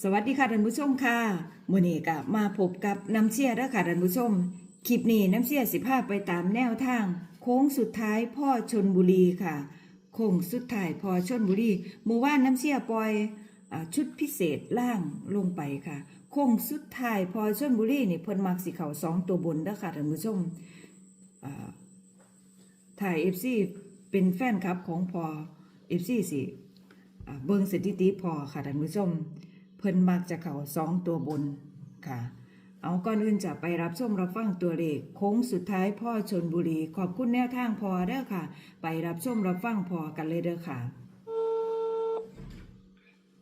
สวัสดีค่ะท่านผู้ชมค่ะมื้อนี้ก็มาพบกับน้ำเชี่ยเด้อค่ะท่านผู้ชม คลิปนี้น้ำเชี่ยสิพาไปตามแนวทาง โค้งสุดท้ายพ่อชนบุรีค่ะ โค้งสุดท้ายพ่อชนบุรีเมื่อวานน้ำเชี่ยปล่อยอชุดพิเศษล่างลงไปค่ะ โค้งสุดท้ายพ่อชนบุรีนี่เพิ่นมักสิเข้าสองตัวบนเด้อค่ะท่านผู้ชมอ่าถ่าย FC เป็นแฟนคลับของพอ FC สิอ่าเบิ่งสถิติพอค่ะท่านผู้ชม เพิ่นมักจะเข้าสองตัวบนค่ะ เอาก่อนอื่นจะไปรับชมรับฟังตัวเลขโค้งสุดท้ายพ่อชนบุรี ขอบคุณแนวทางพอเด้อค่ะ ไปรับชมรับฟังพอกันเลยเด้อค่ะ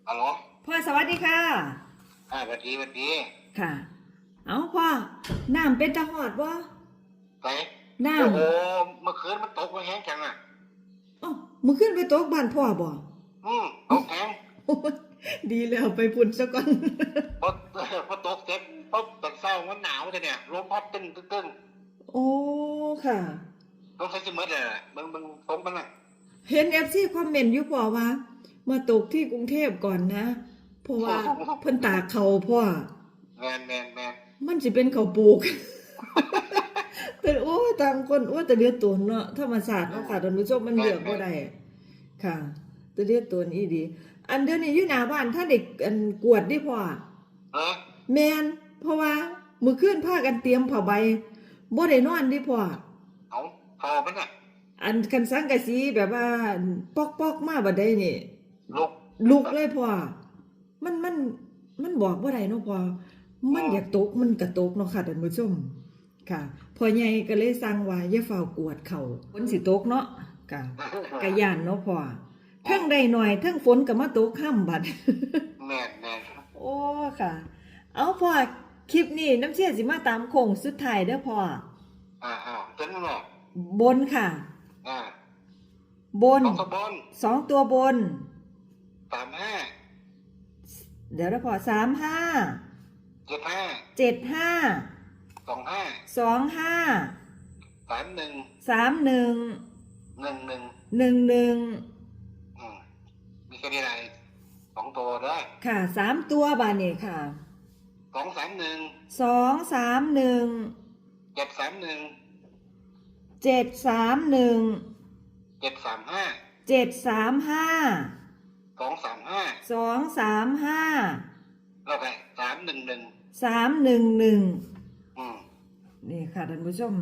ฮัลโหลพ่อสวัสดีค่ะอ่าสวัสดีสวัสดีค่ะ เอาพ่อน้ำเป็นตะหอดบ่ไปน้โอ้โหเมื่อคืนมันตกมาแห้งจังอะำเอ้ามื้อขึ้นไปตกบ้านพ่อบ่อืมตกแห้งโอ้ย ดีแล้วไปพุ่นซะก่อนพอพอตกเสร็จปุ๊บตอนเช้ามันหนาวเลยเนี่ยลมพัดตึ้งตึ้งตึ้งโอ้ค่ะต้องใช้สมืดเลยน่ะเบิ่งเบิ่งตกมันอะเห็นเอฟซีคอมเมนต์อยู่พ่อว่า มาตกที่กรุงเทพก่อนนะเพราะว่าเพิ่นตากเขาพ่อแมนแมนแมนมันสิเป็นเขาวปลูกแต่โอ้ยต่างคนโอ้ยแต่เลือดตัวเนาะธรรมศาสตร์เนาะค่ะท่านผู้ชมมันเลือกบ่ได้ค่ะ แต่เลือดตัวนี้ดี อันเดี๋ยวนี้อยู่หน้าบ้านถ้าเด็กอันกวดดิพ่อเออแม่นเพราะว่ามื้อคืนพากันเตรียมผ้าใบบ่ได้นอนดิพ่อเอาพอมันอะอันคันสังกะสีแบบว่าปอกๆมาบัดใดนี่ลุกลุกเลยพ่อมันมันมันบอกว่าไรเนาะพ่อมันอยากตกมันกระตกเนาะค่ะท่านผู้ชมค่ะพ่อใหญ่ก็เลยสั่งว่าอย่าเฝ้ากวดเขาฝนสิตกเนาะค่ะกะย่านเนาะพ่อ ทั้งได้หน่อยทั้งฝนก็มาตกค่ำบัด แมนแมนโอ้ค่ะ เอาพ่อคลิปนี้น้ำเชี่ยสิมาตามโค้งสุดท้ายเด้อพ่อ อ่าอ่าตึ้งเนาะบนค่ะ อ่าบนสองขบอนสองตัวบน สามห้าเดี๋ยวนะพ่อสามห้า เจ็ดห้าเจ็ดห้า สองห้าสองห้า สามหนึ่งสามหนึ่ง หนึ่งหนึ่งหนึ่งหนึ่งอืมมี แค่นี้ไรสองตัวได้ค่ะสามตัวบานนี่ค่ะสองสามหนึ่งสองสามหนึ่งเจ็ดสามหนึ่งเจ็ดสามหนึ่งเจ็ดสามห้าเจ็ดสามห้าสองสามห้าสองสามห้าแล้วไปสามหนึ่งหนึ่งสามหนึ่งหนึ่งอืมนี่ค่ะท่านผู้ชม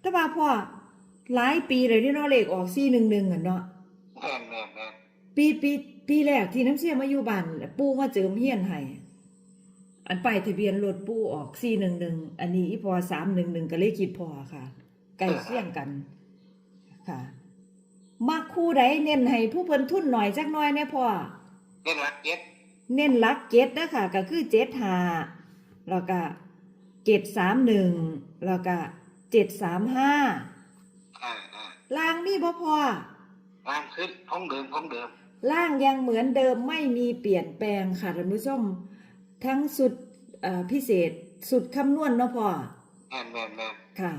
แต่ว่าพ่อหลายปีเลยที่เนาะเลขออกสี่หนึ่งหนึ่งอะเนาะ แม่นแม่นแม่น ปีปีปีแรกที่น้ำเสียมาอยู่บ้านปู่มาเจิมเฮียนให้อันไปายทะเบียนรถปู่ออกสี่หนึ่งหนึ่งอันนี้อีพอสามหนึ่งหนึ่งก็เลยคิดพอค่ะใกล้เคียงกันค่ะมาคู่ใดเน้นให้ผู้เพิ่นทุนหน่อยจักหน่อยแน่พ่อเล่นรักเจ็ดเน้นหลักเจ็ดนะค่ะ ก็คือเจ็ดหาแล้วก็เจ็ดสามหนึ่งแล้วก็เจ็ดสามห้าอ่าอ่าล่างนี่บ่พ่อตามขึ้นท้องเดิมท้องเดิม ล่างยังเหมือนเดิมไม่มีเปลี่ยนแปลงค่ะท่านผู้ชมทั้งสุดเอ่อพิเศษสุดคำนวณเนาะพ่อแม่นแม่นแม่นค่ะ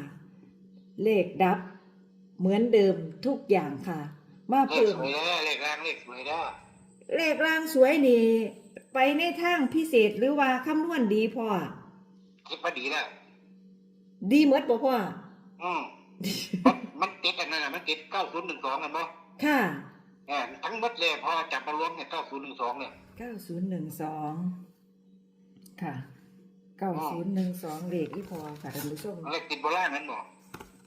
เลขดับ เหมือนเดิมทุกอย่างค่ะ มาเลขเพิ่มสวยได้เลขแรงเลขสวยได้เลขล่างสวยนี่ไปในทางพิเศษหรือว่าคำนวณดีพ่อคิดว่าดีแล้วดีเหมือนบ่พ่อ อืมมันมันติดอันนั้นน่ะมันติดเก้าศูนย์หนึ่งสองกันบ่ค่ะ แหมทั้งหมดเลยพอจับมารวมเนี่ยเก้าศูนย์หนึ่งสองเนี่ย9012ค่ะ9012เลขที่พอค่ะท่านผู้ชมเลขติดโบราณนั้นบ่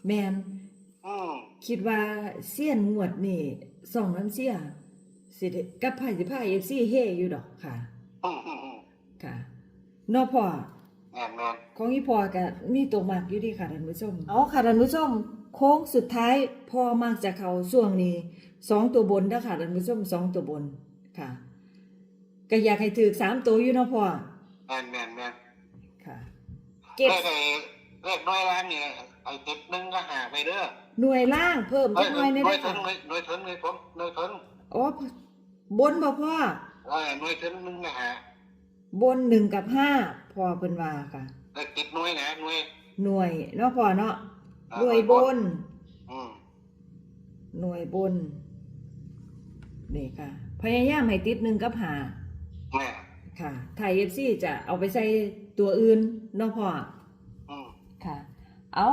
แมนอืมคิดว่าเสี้ยนงวดนี่สองน้ำเสียสิได้กับไผ่สิพาเอฟซีเฮอยู่ดอกค่ะอืมอืมอืมค่ะนอพอแม่นแม่นของอีพอกับมีตัวมากอยู่ดีค่ะท่านผู้ชมเอาค่ะท่านผู้ชม โค้งสุดท้ายพอมากจากเขาช่วงนี้สองตัวบนนะค่ะท่านผู้ชมสองตัวบนค่ะก็อยากให้ถือสามตัวอยู่เนาะพ่อแม่นแม่นแม่นค่ะเลเก็บขไอ้เลขน้อยล้านเนี่ยไอ้ติดหนึ่งก็หาไปเด้อหน่วยล่างเพิ่มเอ้จัยกหน่อยในหน่วเด้ยอถึค่ะงหน่วยหน่วยถึงหน่วยผมหน่วยถึงอ๋อบนบ่พ่อ เออหน่วยถึงหนึ่งก็หาบนหนึ่งกับห้าพอเพิ่นว่าค่ะ เลขติดหน่วยนะหน่วยหน่วยเนาะพ่อเนาะอ่า หน่วยบน อืมหน่วยบนนี่ค่ะ พยายามให้ติดหนึ่งกับหาแม่ค่ะไทยเอฟซีจะเอาไปใส่ตัวอื่นเนาะพ่ออืมค่ะ เอา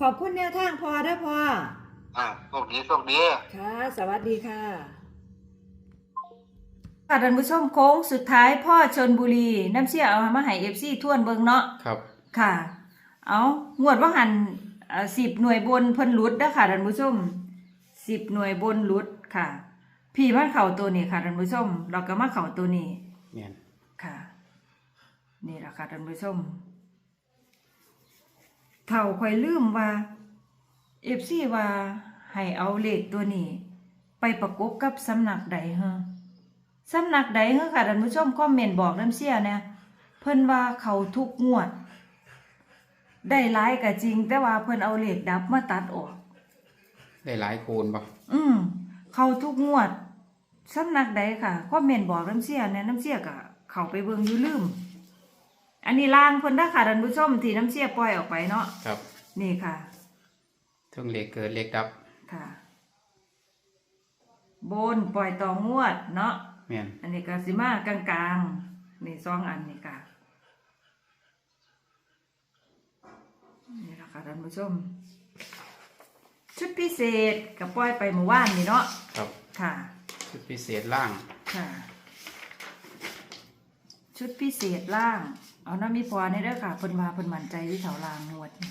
ขอบคุณแนวทางพอได้อพ่ออ่าโชคดีโชคดี ค่ะ สวัสดีค่ะค่ะท่านผู้ชมโค้งสุดท้ายพ่อชนบุรีน้ำเชี่ยเอามาให้เอฟซีทวนเบิงเนาะ ครับ ค่ะ เอางวดว่าหัน สิบหน่วยบนเพิ่นหลุดนะค่ะท่านผู้ชมสิบหน่วยบนหลุดค่ะ พี่มาเข่าตัวนี้ค่ะท่านผู้ชมเราก็มาเข่าตัวนี้เนี่ยค่ะ นี่แหละค่ะท่านผู้ชมเท่าคอยลืมว่าเอฟซีว่าให้เอาเลขตัวนี้ ไปประกบกับสำนักใดเฮะสำนักใดเฮะค่ะท่านผู้ชมคอมเมนต์บอกน้ำเสียเนี่ยเพิ่นว่าเขาทุกงวด ได้หลายก็จริง แต่ว่าเพิ่นเอาเลขดับมาตัดออก ได้หลายโคนปะอืมเขาทุกงวดสำนักใดค่ะคอมเมนต์บอกน้ำเสียเนี่ยน้ำเสียก็เข้าไปเบิ่งอยู่ลืม อันนี้ล่างเพิ่นได้อค่ะท่านผู้ชมที่น้ำเสียปล่อยออกไปเนาะครับนี่ค่ะ เทั้งเหล็กเกิดเหล็กดับค่ะบนปล่อยต่องวดเนาะ แม่นอันนี้ก็สิมากลางๆนี่สองอันนี่ค่ะนี่แหละ ค่ะท่านผู้ชม ชุดพิเศษกับปล่อยไปเมื่อวานนี่เนาะครับ ค่ะ ชุดพิเศษล่าง ค่ะ ชุดพิเศษล่าง เอาน้ำมีพอในเด้อค่ะเพิ่นมาเพิ่นมั่นใจที่แถวล่างงวดนี่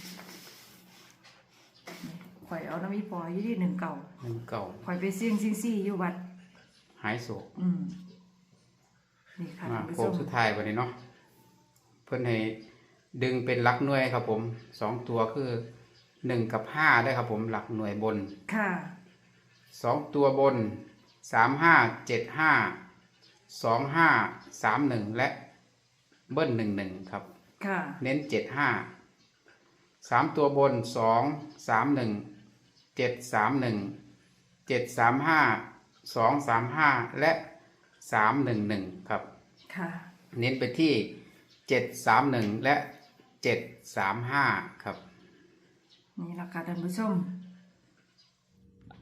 ข่อยเอาน้ำมีพออยู่ที่หนึ่งเก่าหนึ่งเก่า ข่อยไปเสี่ยงซิงซี่อยู่วัด หายโศกอืมนี่ค่ะมาท่านผู้โค้ชงมสุดท้ายวันนี้เนาะ เพื่อนให้ ดึงเป็นหลักหน่วยครับผมสองตัวคือหนึ่งกับห้าได้ครับผมหลักหน่วยบนค่ะ สองตัวบนสามห้าเจ็ดห้าสองห้าสามหนึ่งและเบิ้ลหนึ่งหนึ่งครับ ค่ะ เน้นเจ็ดห้าสามตัวบนสองสามหนึ่งเจ็ดสามหนึ่งเจ็ดสามห้าสองสามห้าและสามหนึ่งหนึ่งครับ ค่ะ เน้นไปที่เจ็ดสามหนึ่งและเจ็ดสามห้าครับ นี่ละค่ะท่านผู้ชม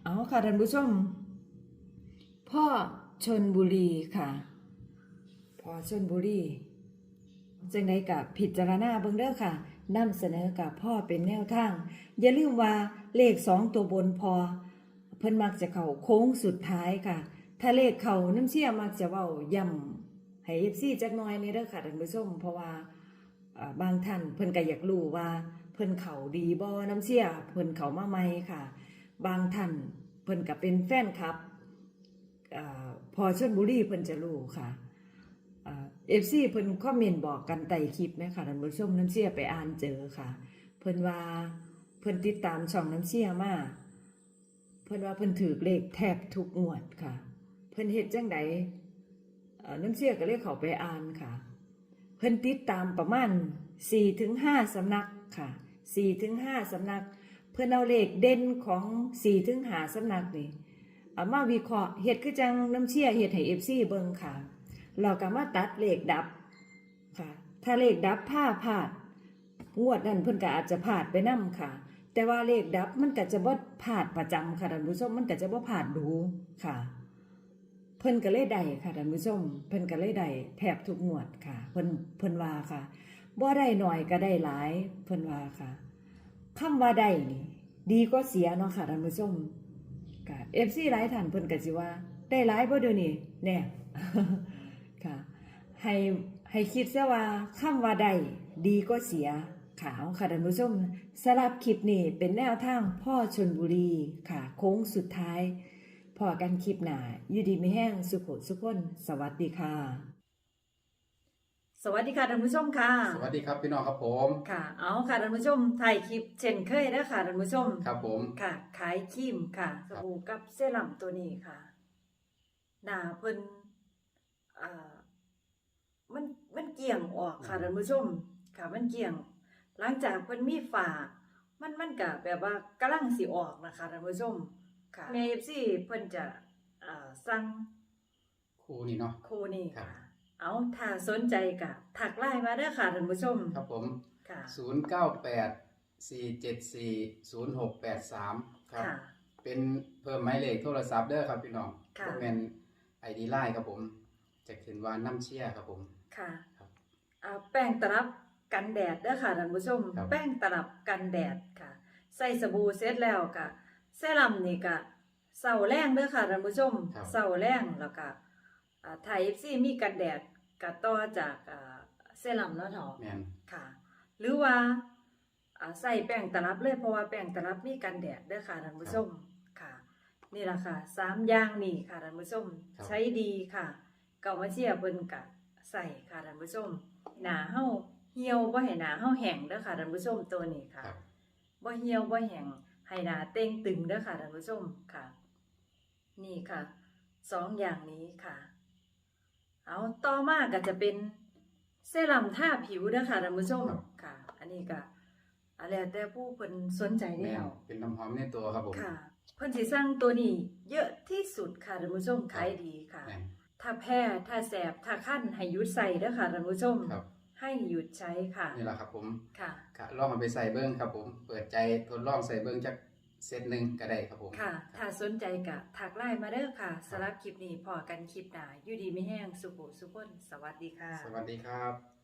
เอาค่ะท่านผู้ชม พ่อชนบุรีค่ะ พ่อชนบุรีจังไดกับผิดจารณาเบิ่งเด้อค่ะนำเสนอกับพ่อเป็นแนวทาง อย่าลืมว่าเลขสองตัวบนพอ เพิ่นมักจะเข้าโค้งสุดท้ายค่ะ ถ้าเลขเข้าน้ำเชี่ยมักจะเว้าย่ำให้ FC จักหน่อยนี่เด้อค่ะท่านผู้ชมเพราะว่า บางท่านเพิ่นก็อยากรู้ว่าเพิ่นเขาดีบ่น้ำเชี่ยเพิ่นเขามาใหมค่ะ บางท่านเพิ่นก็เป็นแฟนคลับอพอชลบุรีเพิ่นจะรู้ค่ะเอฟซีเพิ่นคอมเมนต์บอกกันใต้คลิปไหมค่ะท่านผู้ชมน้ำเชี่ยไปอ่านเจอค่ะ เพิ่นว่าเพิ่นติดตามช่องน้ำเชี่ยมาเพิ่นว่าเพิ่นถือเลขแทบทุกงวดค่ะ เพิ่นเฮ็ดจังใดน้ำเชี่ยก็เลยเขาไปอ่านค่ะ เพิ่นติดตามประมาณ4ถึง5สำนักค่ะ4ถึง5สำนัก เพิ่นเอาเลขเด่นของ4ถึง5สำนักนี่เอามาวิเคราะห์เฮ็ดคือจังน้ำเชี่ยเฮ็ดให้ FC เบิงค่ะ เราก็มาตัดเลขดับค่ะ ถ้าเลขดับผ้าพลาดงวดนั้นเพิ่นก็อาจจะพลาดไปนํค่ะ แต่ว่าเลขดับมันก็จะบ่พลาดประจำค่ะท่านผู้ชมมันก็จะบ่พลาดดูค่ะ พิ่นก็เลยได้ค่ะท่านผู้ชมเพิ่นก็เลยได้แทบทุกงวดค่ะ เพิ่นเพิ่นว่าค่ะบ่ได้หน่อยก็ได้หลาย เพิ่นว่าค่ะคำว่าได้นี่ ดีก็เสียเนาะค่ะท่านผู้ชมค่ะ FC หลายท่านเพิ่นก็สิว่า ได้หลายบ่เดี๋ยวนี้แน่ค่ะให้ให้คิดซะว่าคำว่าได้ดีก็เสียขาวค่ะท่านผู้ชมสำหรับคลิปนี้เป็นแนวทางพ่อชนบุรีค่ะ โค้งสุดท้าย พอกันคลิปหน้าอยู่ดีไม่แห้งสุขสุขคนสวัสดีค่ะ สวัสดีค่ะท่านผู้ชมค่ะ สวัสดีครับพี่น้องครับผม ค่ะ เอาค่ะท่านผู้ชมถ่ายคลิปเช่นเคยนะค่ะท่านผู้ชม ครับผม ค่ะ ขายครีมค่ะสบู่กับเซรั่มตัวนี้ค่ะ หน้าเพิ่นอ่ามันมันเกี่ยงออกค่ะท่านผู้ชม ค่ะ มันเกี่ยง หลังจากเพิ่นมีฝามันมันก็แบบว่ากำลังสิออกนะคะท่านผู้ชม ค่ะ แม่ FC เพิ่นจะอ่าสั่งครูนี่เนาะคู่นี้ครัค่ะบเอาถ้าสนใจก็ทักไลน์มาเด้อค่ะท่านผู้ชมครับผมค่ะ ศูนย์เก้าแปดสี่เจ็ดสี่ศูนย์หกแปดสามครับ ค่ะ เป็นเพิ่มหมายเลขโทรศัพท์เด้อครับพี่น้องค่ะ เป็นไอดีไลน์ครับผมจะขึ้นว่าน้ำเชี่ยครับผม ค่ะครับอ่าแป้งตลับกันแดดเด้อค่ะท่านผู้ชม ครับ แป้งตลับกันแดดค่ะ ใส่สบู่เสร็จแล้วก็ เซรั่มนี่ก็เสาแรงเด้อค่ะท่านผู้ชมครับ เสาแรงแล้วก็อ่าไทย FC มีกันแดดก็ต่อจากอ่าเซรั่มเนาะเถาะ แมน ค่ะ หรือว่าอ่าใส่แป้งตลับเลยเพราะว่าแป้งตลับมีกันแดดเด้อค่ะท่านผู้ชมค่ะ นี่ล่ะค่ะสามอย่างนี่ค่ะท่านผู้ชมใช้ดีค่ะเก่ามาเชียร์เพิ่นกะใส่ค่ะท่านผู้ชมหนาเฮาเหี่ยวบ่ให้หนาเฮาแห้งเด้อค่ะท่านผู้ชมตัวนี้ค่ะครับ บ่เหี่ยวบ่แห้ง ให้หนาเต่งตึงเด้อค่ะท่านผู้ชมค่ะ นี่ค่ะสองอย่างนี้ค่ะ เอาต่อมาก็จะเป็นเซรั่มทาผิวเด้อค่ะท่านผู้ชมครับค่ะ อันนี้ก็อะไรแต่ผู้เพิ่นสนใจแมแล้นว เป็นน้ำหอมในตัวครับผมค่ะเพิ่นสิสั่งตัวนี้เยอะที่สุดค่ะท่านผู้ชมขายดีค่ะ แมนถ้าแพ้ถ้าแสบถ้าคั้นให้หยุดใส่เด้อค่ะท่านผู้ชม ครับ ให้หยุดใช้ค่ะ นี่แหละครับผมค่ะ ค่ะลองเอาไปใส่เบิ้งครับผม เปิดใจทดลองใส่เบิ้งจักเซตหนึ่งก็ได้ครับผม ค่ะ ถ้าสนใจกะถักไลน์มาเด้อค่ะสำหรับคลิปนี้พอกันคลิปหน้าอยู่ดีไม่แห้งสุขุสุขนสวัสดีค่ะ สวัสดีครับ